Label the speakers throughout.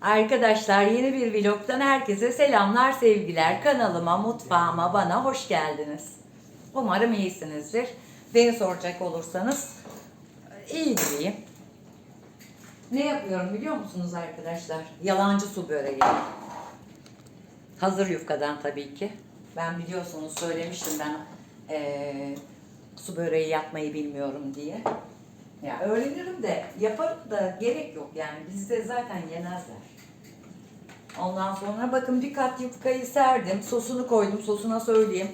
Speaker 1: Arkadaşlar yeni bir vlogdan herkese selamlar sevgiler. Kanalıma, mutfağıma, bana hoş geldiniz. Umarım iyisinizdir. Beni soracak olursanız iyi gibiyim. Ne yapıyorum biliyor musunuz arkadaşlar? Yalancı su böreği. Hazır yufkadan tabii ki. Ben biliyorsunuz söylemiştim ben eee, su böreği yapmayı bilmiyorum diye. Ya öğrenirim de yaparım da gerek yok yani bizde zaten yemezler. Ondan sonra bakın bir kat yufkayı serdim. Sosunu koydum. Sosuna söyleyeyim.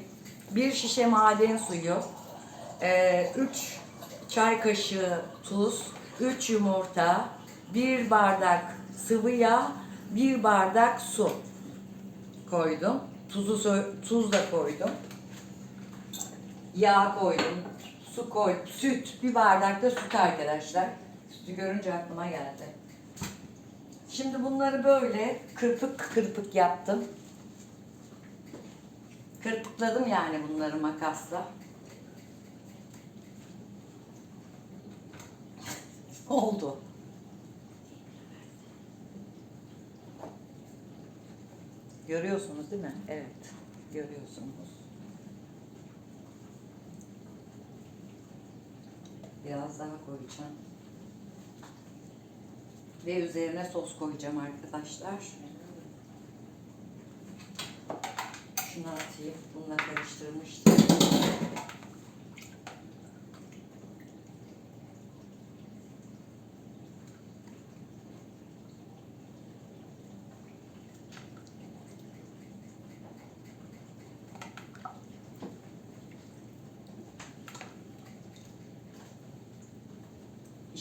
Speaker 1: Bir şişe maden suyu. 3 çay kaşığı tuz. 3 yumurta. 1 bardak sıvı yağ. 1 bardak su koydum. Tuzu tuz da koydum. Yağ koydum. Su koy, süt. Bir bardak da süt arkadaşlar. Sütü görünce aklıma geldi. Şimdi bunları böyle kırpık kırpık yaptım. Kırpıkladım yani bunları makasla. Oldu. Görüyorsunuz değil mi? Evet. Görüyorsunuz. Biraz daha koyacağım. Ve üzerine sos koyacağım arkadaşlar. Şunu atayım. Bununla karıştırmıştım.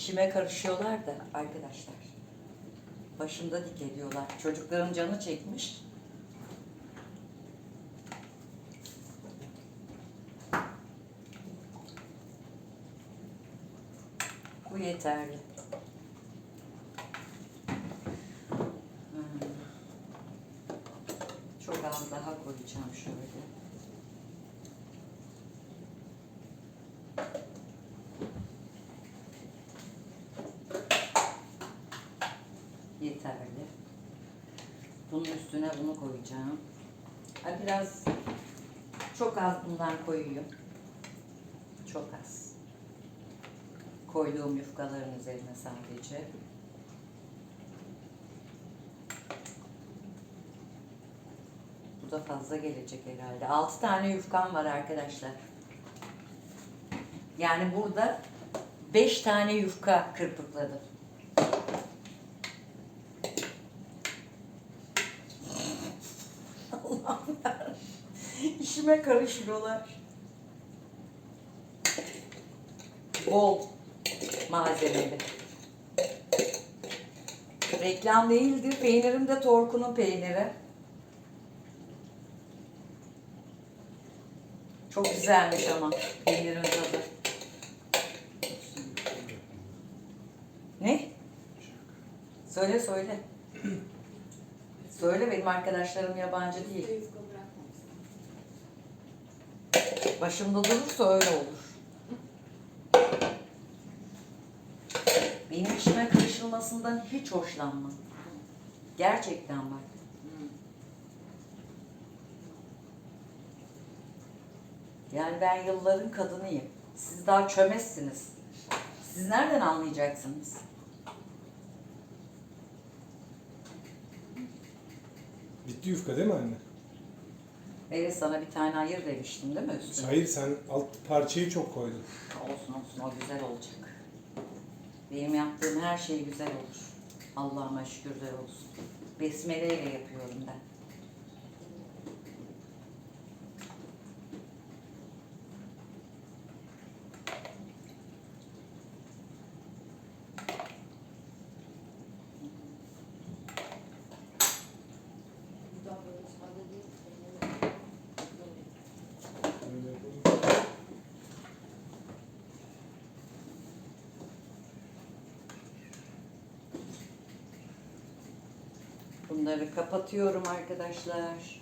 Speaker 1: İşime karışıyorlar da arkadaşlar. Başımda dik ediyorlar. Çocukların canı çekmiş. Bu yeterli. Hmm. Çok az daha koyacağım şöyle. Yeterli. Bunun üstüne bunu koyacağım. Biraz çok az bundan koyuyorum. Çok az. Koyduğum yufkaların üzerine sadece. Bu da fazla gelecek herhalde. 6 tane yufkam var arkadaşlar. Yani burada 5 tane yufka kırpıkladım. İşime karışıyorlar. Bol malzemeli. Reklam değildir. Peynirim de Torku'nun peyniri. Çok güzelmiş ama peynirin tadı. Ne? Söyle söyle. Söyle benim arkadaşlarım yabancı değil.
Speaker 2: Bırakmamışsın.
Speaker 1: Başımda durursa öyle olur. Benim işime karışılmasından hiç hoşlanmam. Gerçekten bak. Yani ben yılların kadınıyım. Siz daha çömezsiniz. Siz nereden anlayacaksınız?
Speaker 3: Bitti yufka değil mi anne?
Speaker 1: Evet sana bir tane ayır demiştim değil mi üstüne?
Speaker 3: Hayır sen alt parçayı çok koydun.
Speaker 1: Olsun olsun o güzel olacak. Benim yaptığım her şey güzel olur. Allah'ıma şükürler olsun. Besmele ile yapıyorum ben. Bunları kapatıyorum arkadaşlar.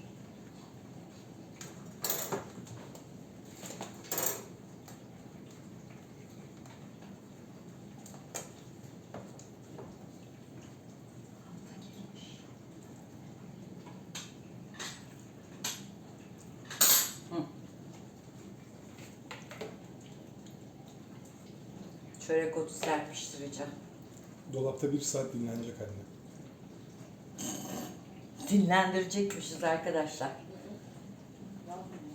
Speaker 1: Çörek otu serpiştireceğim.
Speaker 3: Dolapta bir saat dinlenecek anne.
Speaker 1: Dinlendirecekmişiz arkadaşlar.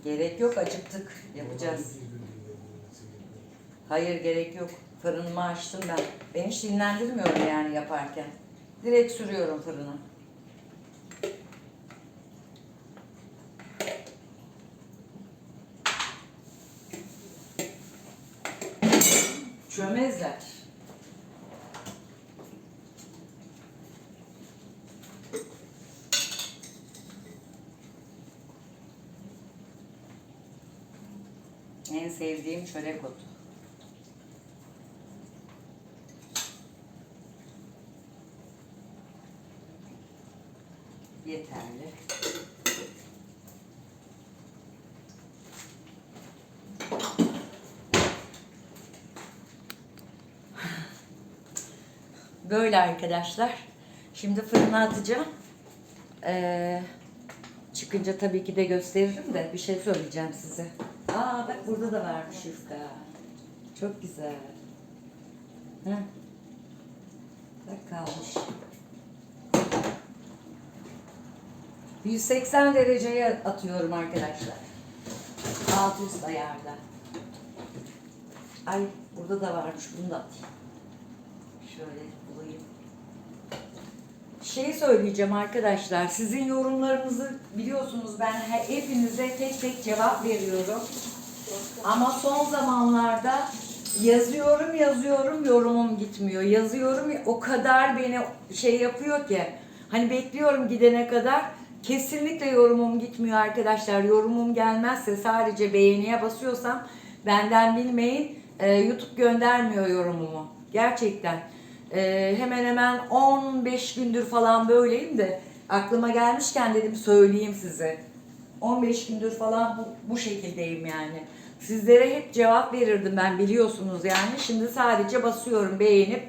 Speaker 1: Gerek yok acıktık. Yapacağız. Hayır gerek yok. Fırınımı açtım ben. Ben hiç dinlendirmiyorum yani yaparken. Direkt sürüyorum fırına. Çömezler. Sevdiğim çörek otu. Yeterli. Böyle arkadaşlar. Şimdi fırına atacağım. Ee, çıkınca tabii ki de gösteririm de bir şey söyleyeceğim size. Aa bak burada da varmış yufka. Çok güzel. Heh. Bak kalmış. 180 dereceye atıyorum arkadaşlar. Alt üst ayarda. Ay burada da varmış bunu da atayım. Şöyle bulayım. Şey söyleyeceğim arkadaşlar. Sizin yorumlarınızı biliyorsunuz ben he- hepinize tek tek cevap veriyorum. Ama son zamanlarda yazıyorum yazıyorum yorumum gitmiyor. Yazıyorum o kadar beni şey yapıyor ki hani bekliyorum gidene kadar kesinlikle yorumum gitmiyor arkadaşlar. Yorumum gelmezse sadece beğeniye basıyorsam benden bilmeyin e, YouTube göndermiyor yorumumu. Gerçekten. E, hemen hemen 15 gündür falan böyleyim de aklıma gelmişken dedim söyleyeyim size. 15 gündür falan bu, bu şekildeyim yani. Sizlere hep cevap verirdim ben biliyorsunuz yani. Şimdi sadece basıyorum beğenip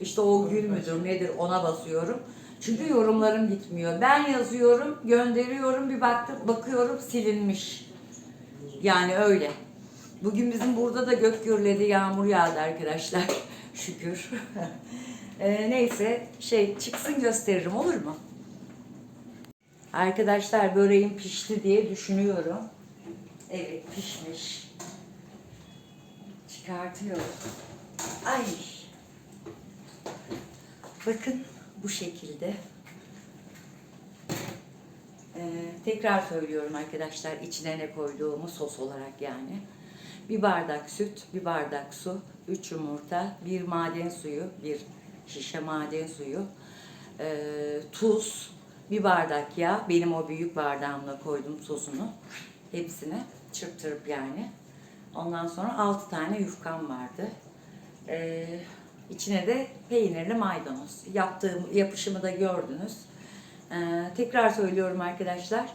Speaker 1: işte o gül müdür nedir ona basıyorum. Çünkü yorumlarım gitmiyor. Ben yazıyorum, gönderiyorum, bir baktım, bakıyorum silinmiş. Yani öyle. Bugün bizim burada da gök gürledi, yağmur yağdı arkadaşlar. Şükür. Ee, neyse şey çıksın gösteririm olur mu? Arkadaşlar böreğim pişti diye düşünüyorum. Evet pişmiş. Çıkartıyorum. Ay. Bakın bu şekilde. Ee, tekrar söylüyorum arkadaşlar içine ne koyduğumu sos olarak yani. Bir bardak süt, bir bardak su, üç yumurta, bir maden suyu, bir şişe maden suyu, ee, tuz, bir bardak yağ. Benim o büyük bardağımla koydum sosunu. Hepsini çırptırıp yani. Ondan sonra altı tane yufkam vardı. Ee, içine de peynirli maydanoz. Yaptığım yapışımı da gördünüz. Ee, tekrar söylüyorum arkadaşlar.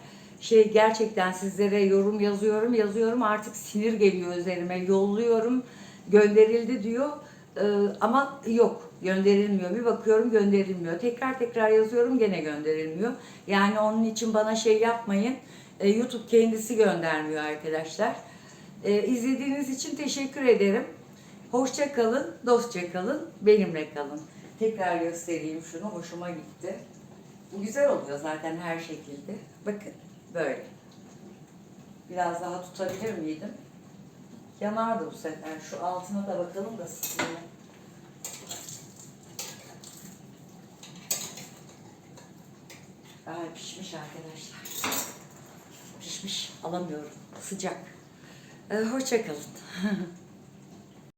Speaker 1: Şey gerçekten sizlere yorum yazıyorum, yazıyorum. Artık sinir geliyor üzerime. Yolluyorum, gönderildi diyor. Ee, ama yok, gönderilmiyor. Bir bakıyorum gönderilmiyor. Tekrar tekrar yazıyorum gene gönderilmiyor. Yani onun için bana şey yapmayın. Ee, YouTube kendisi göndermiyor arkadaşlar. Ee, izlediğiniz için teşekkür ederim. Hoşça kalın, dostça kalın, benimle kalın. Tekrar göstereyim şunu, hoşuma gitti. Bu güzel oluyor zaten her şekilde. Bakın böyle. Biraz daha tutabilir miydim? Yanardı bu sefer. Şu altına da bakalım da sizinle. Ay pişmiş arkadaşlar. Pişmiş. Alamıyorum. Sıcak. Ee, hoşça kalın.